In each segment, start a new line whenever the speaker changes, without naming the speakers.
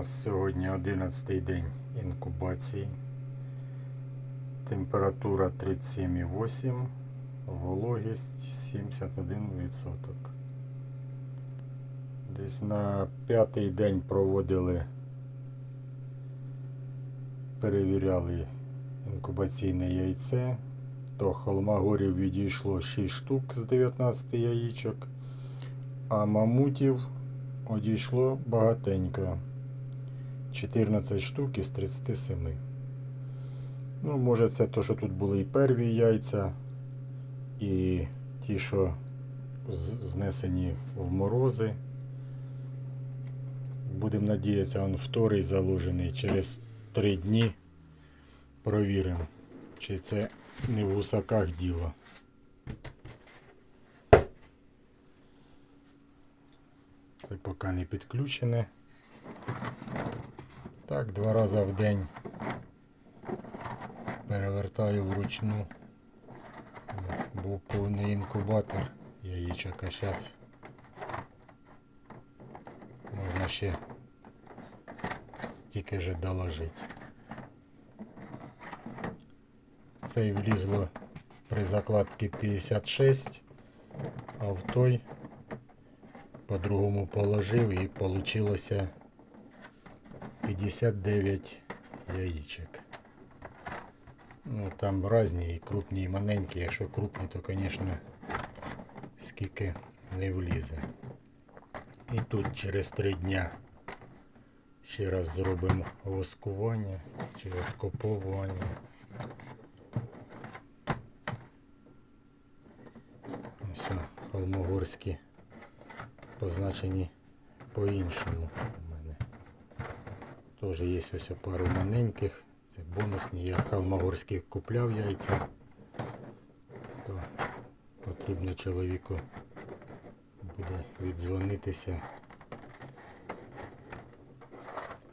нас сьогодні 11 день інкубації. Температура 37,8, вологість 71%. Десь на п'ятий день проводили, перевіряли інкубаційне яйце. До холмагорів відійшло 6 штук з 19 яєчок, а мамутів одійшло багатенько. 14 штук із 37. Ну, може це то, що тут були і перві яйця, і ті, що знесені в морози. Будемо надіятися, он вторий заложений. Через 3 дні провіримо, чи це не в гусаках діло. Це поки не підключене. Так, два рази в день перевертаю вручну. Був повний інкубатор яєчок, а зараз можна ще стільки вже доложити. Цей влізло при закладці 56, а в той по-другому положив і получилося 59 яєчок. Ну, там різні, і крупні, і маленькі. Якщо крупні, то, звісно, скільки не влізе. І тут через три дня ще раз зробимо воскування чи воскоповування. Ось о, холмогорські позначені по-іншому. Теж є ось пару маленьких. Це бонусні. Я холмогорські купляв яйця. То потрібно чоловіку буде віддзвонитися.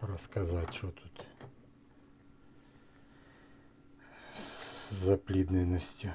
Розказати, що тут з заплідненістю.